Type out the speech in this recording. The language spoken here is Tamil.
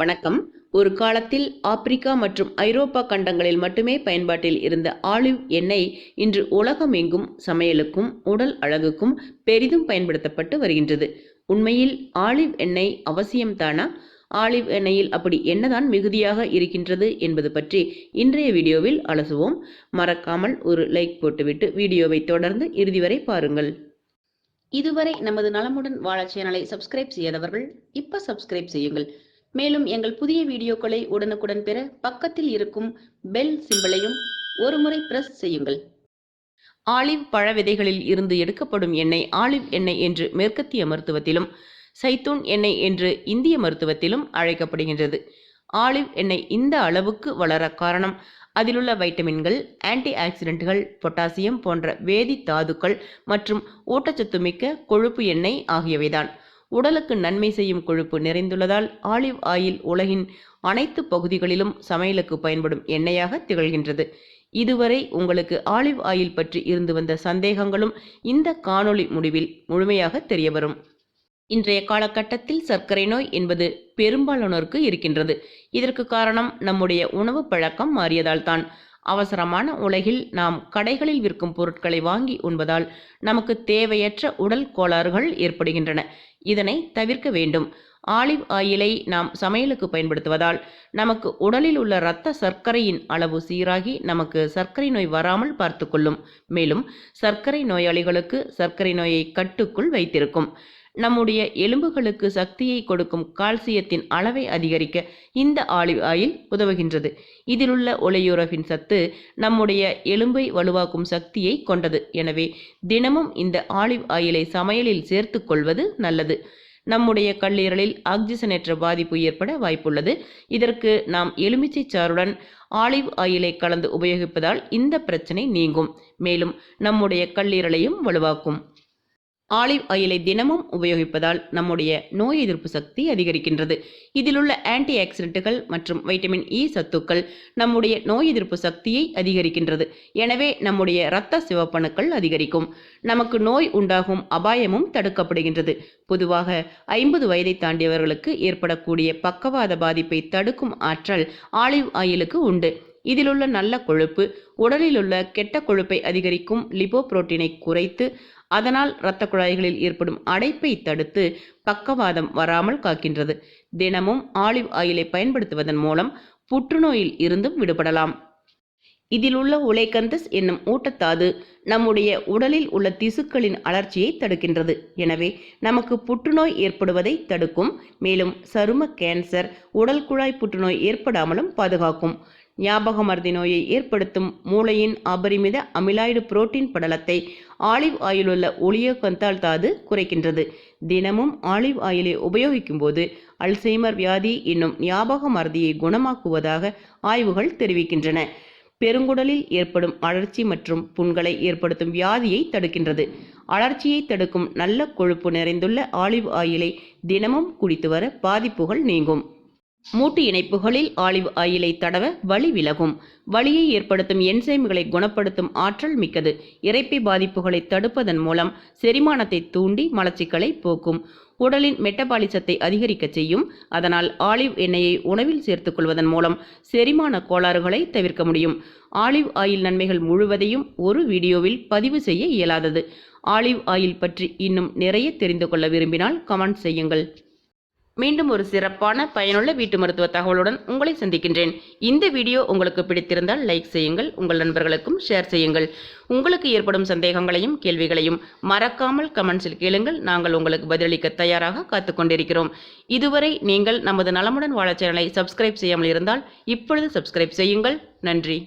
வணக்கம். ஒரு காலத்தில் ஆப்பிரிக்கா மற்றும் ஐரோப்பா கண்டங்களில் மட்டுமே பயன்பாட்டில் இருந்த ஆலிவ் எண்ணெய் இன்று உலகமெங்கும் சமையலுக்கும் உடல் அழகுக்கும் பெரிதும் பயன்படுத்தப்பட்டு வருகின்றது. உண்மையில் ஆலிவ் எண்ணெய் அவசியம்தானா ஆலிவ் எண்ணெயில் அப்படி என்னதான் மிகுதியாக இருக்கின்றது என்பது பற்றி இன்றைய வீடியோவில் அலசுவோம். மறக்காமல் ஒரு லைக் போட்டுவிட்டு வீடியோவை தொடர்ந்து இறுதி வரை பாருங்கள். இதுவரை நமது நலமுடன் வாழ சேனலை சப்ஸ்கிரைப் செய்யாதவர்கள் இப்ப சப்ஸ்கிரைப் செய்யுங்கள். மேலும் எங்கள் புதிய வீடியோக்களை உடனுக்குடன் பெற பக்கத்தில் இருக்கும் பெல் சிம்பிளையும் ஒருமுறை பிரஸ் செய்யுங்கள். ஆலிவ் பழ விதைகளில் இருந்து எடுக்கப்படும் எண்ணெய் ஆலிவ் எண்ணெய் என்று மேற்கத்திய மருத்துவத்திலும் சைத்தூன் எண்ணெய் என்று இந்திய மருத்துவத்திலும் அழைக்கப்படுகின்றது. ஆலிவ் எண்ணெய் இந்த அளவுக்கு வளர காரணம் அதிலுள்ள வைட்டமின்கள் ஆன்டி ஆக்சிடென்ட்கள் பொட்டாசியம் போன்ற வேதி தாதுக்கள் மற்றும் ஊட்டச்சத்து மிக்க கொழுப்பு எண்ணெய் ஆகியவைதான். உடலுக்கு நன்மை செய்யும் கொழுப்பு நிறைந்துள்ளதால் ஆலிவ் ஆயில் உலகின் அனைத்து பகுதிகளிலும் சமையலுக்கு பயன்படும் எண்ணெயாக திகழ்கின்றது. இதுவரை உங்களுக்கு ஆலிவ் ஆயில் பற்றி இருந்து வந்த சந்தேகங்களும் இந்த காணொளி முடிவில் முழுமையாக தெரியவரும். இன்றைய காலகட்டத்தில் சர்க்கரை நோய் என்பது பெரும்பாலானோருக்கு இருக்கின்றது. இதற்கு காரணம் நம்முடைய உணவு பழக்கம் மாறியதால் தான் அவசரமான உலகில் நாம் கடைகளில் விற்கும் பொருட்களை வாங்கி உண்பதால் நமக்கு தேவையற்ற உடல் கோளாறுகள் ஏற்படுகின்றன. இதனை தவிர்க்க வேண்டும். ஆலிவ் ஆயிலை நாம் சமையலுக்கு பயன்படுத்துவதால் நமக்கு உடலில் உள்ள இரத்த சர்க்கரையின் அளவு சீராகி நமக்கு சர்க்கரை நோய் வராமல் பார்த்துக்கொள்ளும் மேலும் சர்க்கரை நோயாளிகளுக்கு சர்க்கரை நோயை கட்டுக்குள் வைத்திருக்கும். நம்முடைய எலும்புகளுக்கு சக்தியை கொடுக்கும் கால்சியத்தின் அளவை அதிகரிக்க இந்த ஆலிவ் ஆயில் உதவுகின்றது. இதிலுள்ள ஒலையுறவின் சத்து நம்முடைய எலும்பை வலுவாக்கும் சக்தியை கொண்டது. எனவே தினமும் இந்த ஆலிவ் ஆயிலை சமையலில் சேர்த்து கொள்வது நல்லது. நம்முடைய கல்லீரலில் ஆக்சிஜனேற்ற பாதிப்பு ஏற்பட வாய்ப்புள்ளது. இதற்கு நாம் எலுமிச்சை சாறுடன் ஆலிவ் ஆயிலை கலந்து உபயோகிப்பதால் இந்த பிரச்சனை நீங்கும். மேலும் நம்முடைய கல்லீரலையும் வலுவாக்கும். ஆலிவ் ஆயிலை தினமும் உபயோகிப்பதால் நம்முடைய நோய் எதிர்ப்பு சக்தி அதிகரிக்கின்றது. இதிலுள்ள ஆன்டி ஆக்சிடென்ட்டுகள் மற்றும் வைட்டமின் இ சத்துக்கள் நம்முடைய நோய் எதிர்ப்பு சக்தியை அதிகரிக்கின்றது. எனவே நம்முடைய இரத்த சிவப்பணுக்கள் அதிகரிக்கும். நமக்கு நோய் உண்டாகும் அபாயமும் தடுக்கப்படுகின்றது. பொதுவாக ஐம்பது வயதை தாண்டியவர்களுக்கு ஏற்படக்கூடிய பக்கவாத பாதிப்பை தடுக்கும் ஆற்றல் ஆலிவ் ஆயிலுக்கு உண்டு. இதிலுள்ள நல்ல கொழுப்பு உடலில் உள்ள கெட்ட கொழுப்பை அதிகரிக்கும் லிபோ புரோட்டீனை குறைத்து அதனால் இரத்த குழாய்களில் ஏற்படும் அடைப்பை தடுத்து பக்கவாதம் வராமல் காக்கின்றது. தினமும் ஆலிவ் ஆயிலை பயன்படுத்துவதன் மூலம் புற்றுநோயில் இருந்தும் விடுபடலாம். இதில் உள்ள உலைகந்தஸ் என்னும் ஊட்டத்தாது நம்முடைய உடலில் உள்ள திசுக்களின் அலர்ச்சியை தடுக்கின்றது. எனவே நமக்கு புற்றுநோய் ஏற்படுவதை தடுக்கும் மேலும் சரும கேன்சர் உடல் குழாய் புற்றுநோய் ஏற்படாமலும் பாதுகாக்கும். ஞாபக மருதி நோயை ஏற்படுத்தும் மூளையின் அபரிமித அமிலாய்டு புரோட்டீன் படலத்தை ஆலிவ் ஆயிலுள்ள ஒளியோகந்தால் தாது குறைக்கின்றது. தினமும் ஆலிவ் ஆயிலை உபயோகிக்கும் போது அல்சைமர் வியாதி என்னும் ஞாபக மருதியை குணமாக்குவதாக ஆய்வுகள் தெரிவிக்கின்றன. பெருங்குடலில் ஏற்படும் அழற்சி மற்றும் புண்களை ஏற்படுத்தும் வியாதியை தடுக்கின்றது. அழற்சியை தடுக்கும் நல்ல கொழுப்பு நிறைந்துள்ள ஆலிவ் ஆயிலை தினமும் குடித்து வர பாதிப்புகள் நீங்கும். மூட்டு இணைப்புகளில் ஆலிவ் ஆயிலை தடவ வலி விலகும். வலியை ஏற்படுத்தும் என்சைம்களை குணப்படுத்தும் ஆற்றல் மிக்கது. இறைப்பை பாதிப்புகளை தடுப்பதன் மூலம் செரிமானத்தை தூண்டி மலச்சிக்கலை போக்கும். உடலின் மெட்டபாலிசத்தை அதிகரிக்க செய்யும். அதனால் ஆலிவ் எண்ணெயை உணவில் சேர்த்துக் கொள்வதன் மூலம் செரிமான கோளாறுகளை தவிர்க்க முடியும். ஆலிவ் ஆயில் நன்மைகள் முழுவதையும் ஒரு வீடியோவில் பதிவு செய்ய இயலாதது. ஆலிவ் ஆயில் பற்றி இன்னும் நிறைய தெரிந்து கொள்ள விரும்பினால் கமெண்ட் செய்யுங்கள். மீண்டும் ஒரு சிறப்பான பயனுள்ள வீட்டு மருத்துவ தகவலுடன் உங்களை சந்திக்கின்றேன். இந்த வீடியோ உங்களுக்கு பிடித்திருந்தால் லைக் செய்யுங்கள் உங்கள் நண்பர்களுக்கும் ஷேர் செய்யுங்கள். உங்களுக்கு ஏற்படும் சந்தேகங்களையும் கேள்விகளையும் மறக்காமல் கமெண்ட்ஸில் கேளுங்கள். நாங்கள் உங்களுக்கு பதிலளிக்க தயாராக காத்து கொண்டிருக்கிறோம். இதுவரை நீங்கள் நமது நலமுடன் வாழ சேனலை சப்ஸ்கிரைப் செய்யாமல் இருந்தால் இப்பொழுது சப்ஸ்கிரைப் செய்யுங்கள். நன்றி.